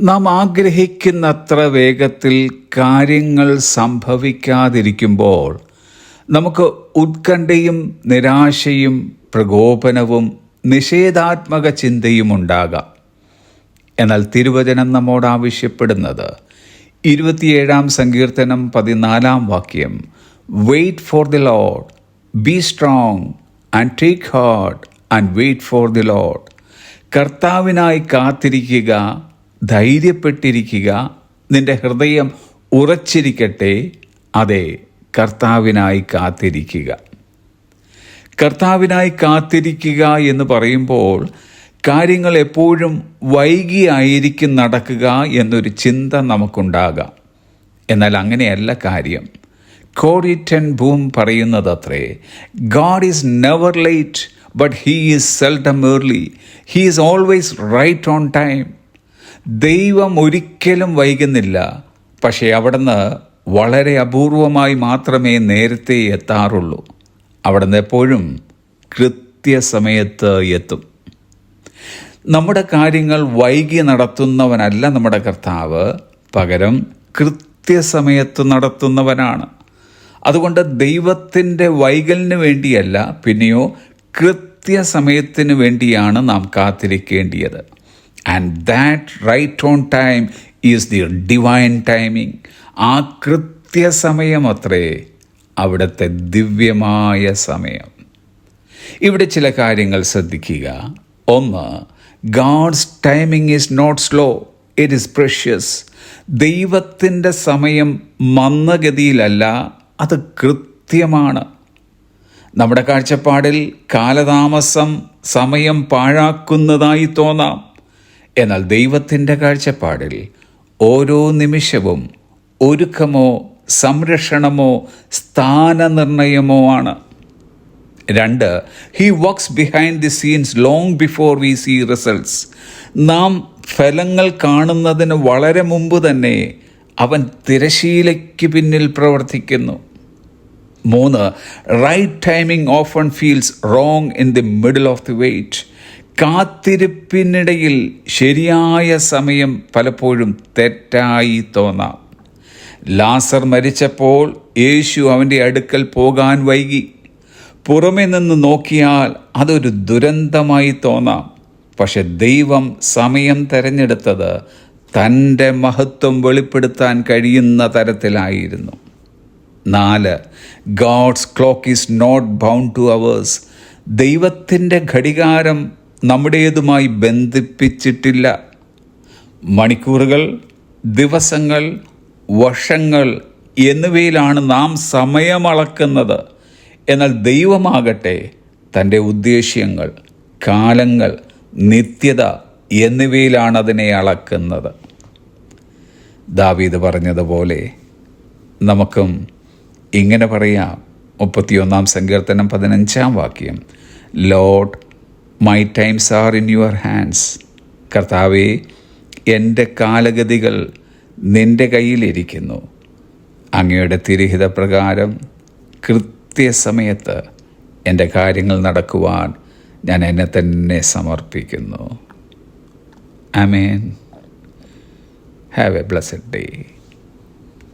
നാം ആഗ്രഹിക്കുന്നത്ര വേഗത്തിൽ കാര്യങ്ങൾ സംഭവിക്കാതിരിക്കുമ്പോൾ നമുക്ക് ഉത്കണ്ഠയും നിരാശയും പ്രകോപനവും നിഷേധാത്മക ചിന്തയും ഉണ്ടാകാം. എന്നാൽ തിരുവചനം നമ്മോട് ആവശ്യപ്പെടുന്നത് ഇരുപത്തിയേഴാം സങ്കീർത്തനം പതിനാലാം വാക്യം wait for the Lord be strong and take heart and wait for the Lord കർത്താവിനായി കാത്തിരിക്കുക ധൈര്യപ്പെട്ടിരിക്കുക നിന്റെ ഹൃദയം ഉറച്ചിരിക്കട്ടെ അതെ കർത്താവിനായി കാത്തിരിക്കുക. കർത്താവിനായി കാത്തിരിക്കുക എന്ന് പറയുമ്പോൾ കാര്യങ്ങൾ എപ്പോഴും വൈകിയായിരിക്കും നടക്കുക എന്നൊരു ചിന്ത നമുക്കുണ്ടാകാം. എന്നാൽ അങ്ങനെയല്ല കാര്യം. കോറിറ്റൻ ഭൂം പറയുന്നത് അത്രേ God is never late but he is seldom early. He is always right on time. ദൈവം ഒരിക്കലും വൈകുന്നില്ല. പക്ഷേ അവിടുന്ന് വളരെ അപൂർവമായി മാത്രമേ നേരത്തെ എത്താറുള്ളൂ. അവിടുന്ന് എപ്പോഴും കൃത്യസമയത്ത് എത്തും. നമ്മുടെ കാര്യങ്ങൾ വൈകി നടത്തുന്നവനല്ല നമ്മുടെ കർത്താവ്. പകരം കൃത്യസമയത്ത് നടത്തുന്നവനാണ്. അതുകൊണ്ട് ദൈവത്തിന്റെ വൈകലിന് വേണ്ടിയല്ല പിന്നെയോ കൃത്യസമയത്തിന് വേണ്ടിയാണ് നാം കാത്തിരിക്കേണ്ടിയത്. And that right on time is the divine timing ആ കൃത്യസമയം അത്രേ അവിടുത്തെ ദിവ്യമായ സമയം. ഇവിടെ ചില കാര്യങ്ങൾ ശ്രദ്ധിക്കുക. ഒന്ന് God's timing is not slow it is precious ദൈവത്തിന്റെ സമയം മന്ദഗതിയിലല്ല അത് കൃത്യമാണ്. നമ്മുടെ കാഴ്ചപ്പാടിൽ കാലതാമസം സമയം പാഴാക്കുന്നതായി തോന്നാം. എന്നാൽ ദൈവത്തിന്റെ കാഴ്ചപ്പാടിൽ ഓരോ നിമിഷവും ഒരുക്കമോ സംരക്ഷണമോ സ്ഥാനനിർണയമോ ആണ്. രണ്ട് he works behind the scenes long before we see results നാം ഫലങ്ങൾ കാണുന്നതിന് വളരെ മുമ്പ് തന്നെ അവൻ തിരശീലയ്ക്ക് പിന്നിൽ പ്രവർത്തിക്കുന്നു. മൂന്ന് right timing often feels wrong in the middle of the wait കാത്തിരിപ്പിനിടയിൽ ശരിയായ സമയം പലപ്പോഴും തെറ്റായി തോന്നാം. ലാസർ മരിച്ചപ്പോൾ യേശു അവന്റെ അടുക്കൽ പോകാൻ വൈകി. പുറമെ നിന്ന് നോക്കിയാൽ അതൊരു ദുരന്തമായി തോന്നാം. പക്ഷെ ദൈവം സമയം തെരഞ്ഞെടുത്തത് തന്റെ മഹത്വം വെളിപ്പെടുത്താൻ കഴിയുന്ന തരത്തിലായിരുന്നു. നാല് God's clock is not bound to ours. ദൈവത്തിന്റെ ഘടികാരം നമ്മുടേതുമായി ബന്ധിപ്പിച്ചിട്ടില്ല. മണിക്കൂറുകൾ ദിവസങ്ങൾ വർഷങ്ങൾ എന്നിവയിലാണ് നാം സമയമളക്കുന്നത്. എന്നാൽ ദൈവമാകട്ടെ തന്റെ ഉദ്ദേശ്യങ്ങൾ കാലങ്ങൾ നിത്യത എന്നിവയിലാണ് അതിനെ അളക്കുന്നത്. ദാവീദ് പറഞ്ഞതുപോലെ നമുക്കും ഇങ്ങനെ പറയാം. മുപ്പത്തിയൊന്നാം സങ്കീർത്തനം പതിനഞ്ചാം വാക്യം. Lord my times are in your hands കർത്താവെ എന്റെ കാലഗതികൾ നിന്റെ കയ്യിലിരിക്കുന്നു. അങ്ങയുടെ തിരഹിത പ്രകാരം കൃത്യസമയത്ത് എന്റെ കാര്യങ്ങൾ നടക്കുവാൻ ഞാൻ എന്നെ തന്നെ സമർപ്പിക്കുന്നു. ആമേൻ ഹാവ് എ ബ്ലസ്ഡ് ഡേ